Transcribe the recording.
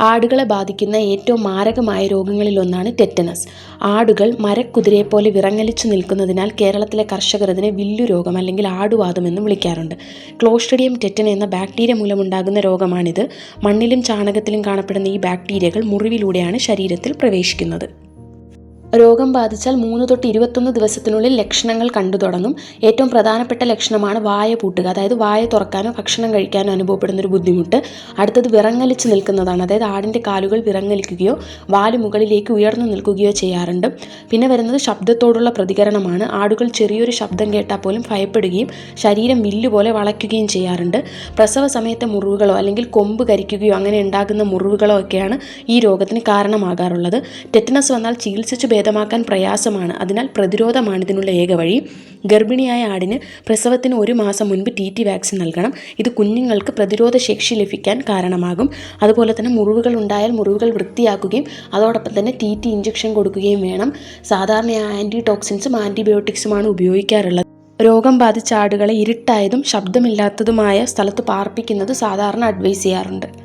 ആടുകളെ ബാധിക്കുന്ന ഏറ്റവും മാരകമായ രോഗങ്ങളിലൊന്നാണ് ടെറ്റനസ്. ആടുകൾ മരക്കുതിരയെ പോലെ വിറങ്ങലിച്ചു നിൽക്കുന്നതിനാൽ കേരളത്തിലെ കർഷകർ ഇതിനെ വില്ലുരോഗം അല്ലെങ്കിൽ ആടുവാദം എന്നും വിളിക്കാറുണ്ട്. ക്ലോസ്ട്രിഡിയം ടെറ്റൻ എന്ന ബാക്ടീരിയ മൂലമുണ്ടാകുന്ന രോഗമാണിത്. മണ്ണിലും ചാണകത്തിലും കാണപ്പെടുന്ന ഈ ബാക്ടീരിയകൾ മുറിവിലൂടെയാണ് ശരീരത്തിൽ പ്രവേശിക്കുന്നത്. രോഗം ബാധിച്ചാൽ മൂന്ന് തൊട്ട് ഇരുപത്തൊന്ന് ദിവസത്തിനുള്ളിൽ ലക്ഷണങ്ങൾ കണ്ടു തുടങ്ങും. ഏറ്റവും പ്രധാനപ്പെട്ട ലക്ഷണമാണ് വായ പൂട്ടുക. അതായത് വായ തുറക്കാനോ ഭക്ഷണം കഴിക്കാനോ അനുഭവപ്പെടുന്ന ഒരു ബുദ്ധിമുട്ട്. അടുത്തത് വിറങ്ങലിച്ച് നിൽക്കുന്നതാണ്. അതായത് ആടിന്റെ കാലുകൾ വിറങ്ങലിക്കുകയോ വാൽ മുകളിലേക്ക് ഉയർന്നു നിൽക്കുകയോ ചെയ്യാറുണ്ട്. പിന്നെ വരുന്നത് ശബ്ദത്തോടുള്ള പ്രതികരണമാണ്. ആടുകൾ ചെറിയൊരു ശബ്ദം കേട്ടാൽ പോലും ഭയപ്പെടുകയും ശരീരം മില്ലുപോലെ വളയ്ക്കുകയും ചെയ്യാറുണ്ട്. പ്രസവ സമയത്തെ മുറിവുകളോ അല്ലെങ്കിൽ കൊമ്പ് കരിക്കുകയോ അങ്ങനെ ഉണ്ടാകുന്ന മുറിവുകളോ ഒക്കെയാണ് ഈ രോഗത്തിന് കാരണമാകാറുള്ളത്. ടെറ്റനസ് വന്നാൽ ചികിത്സിച്ച് ഭേദമാക്കാൻ പ്രയാസമാണ്. അതിനാൽ പ്രതിരോധമാണ് ഇതിനുള്ള ഏക വഴി. ഗർഭിണിയായ ആടിന് പ്രസവത്തിന് ഒരു മാസം മുൻപ് ടി ടി വാക്സിൻ നൽകണം. ഇത് കുഞ്ഞുങ്ങൾക്ക് പ്രതിരോധ ശേഷി ലഭിക്കാൻ കാരണമാകും. അതുപോലെ തന്നെ മുറിവുകൾ ഉണ്ടായാൽ മുറിവുകൾ വൃത്തിയാക്കുകയും അതോടൊപ്പം തന്നെ ടി ടി ഇഞ്ചക്ഷൻ കൊടുക്കുകയും വേണം. സാധാരണ ആന്റി ടോക്സിൻസും ആന്റിബയോട്ടിക്സുമാണ് ഉപയോഗിക്കാറുള്ളത്. രോഗം ബാധിച്ച ആടുകളെ ഇരുട്ടായതും ശബ്ദമില്ലാത്തതുമായ സ്ഥലത്ത് പാർപ്പിക്കുന്നത് സാധാരണ അഡ്വൈസ് ചെയ്യാറുണ്ട്.